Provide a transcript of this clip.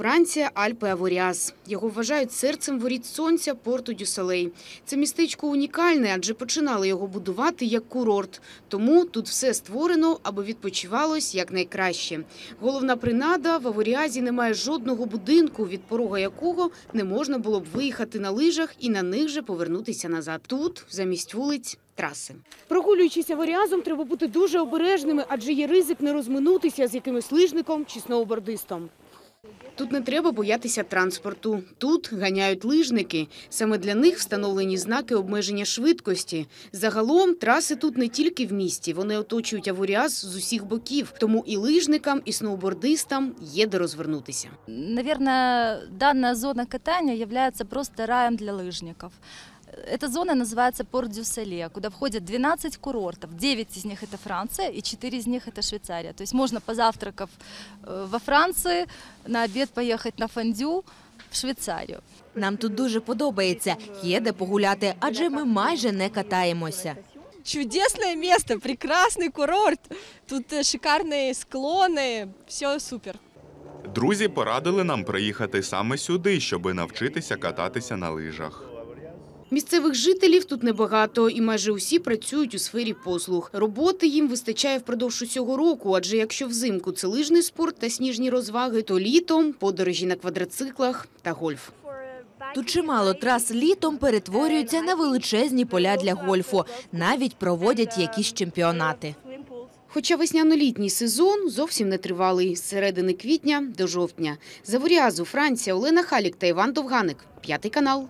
Франція, Альпи Аворіаз. Його вважають серцем воріт сонця порту Дюсалей. Це містечко унікальне, адже починали його будувати як курорт. Тому тут все створено, аби відпочивалось якнайкраще. Головна принада в Аворіазі немає жодного будинку, від порога якого не можна було б виїхати на лижах і на них же повернутися назад. Тут замість вулиць. Траси. Прогулюючись аваріазом, треба бути дуже обережними, адже є ризик не розминутися з якимось лижником чи сноубордистом. Тут не треба боятися транспорту. Тут ганяють лижники. Саме для них встановлені знаки обмеження швидкості. Загалом траси тут не тільки в місті, вони оточують аваріаз з усіх боків. Тому і лижникам, і сноубордистам є де розвернутися. Наверное, данная зона катания является просто раем для лыжников. Эта зона называется Порт Дюсселе, куда входят 12 курортов. 9 из них это Франция и 4 из них это Швейцария. То есть можно позавтракав э, во Франции, на обед поехать на фондю в Швейцарію. Нам тут дуже подобається. Є де погуляти, адже ми майже не катаємося. Чудесное место, прекрасный курорт. Тут э, шикарные склоны, все супер. Друзі порадили нам приїхати саме сюди, щоби навчитися кататися на лижах. Місцевих жителів тут небагато, і майже усі працюють у сфері послуг. Роботи їм вистачає впродовж усього року, адже якщо взимку це лижний спорт та сніжні розваги, то літом подорожі на квадроциклах та гольф. Тут чимало трас літом перетворюються на величезні поля для гольфу. Навіть проводять якісь чемпіонати. Хоча весняно-літній сезон зовсім не тривалий з середини квітня до жовтня. Заворіазу, Франція, Олена Халік та Іван Довганик. П'ятий канал.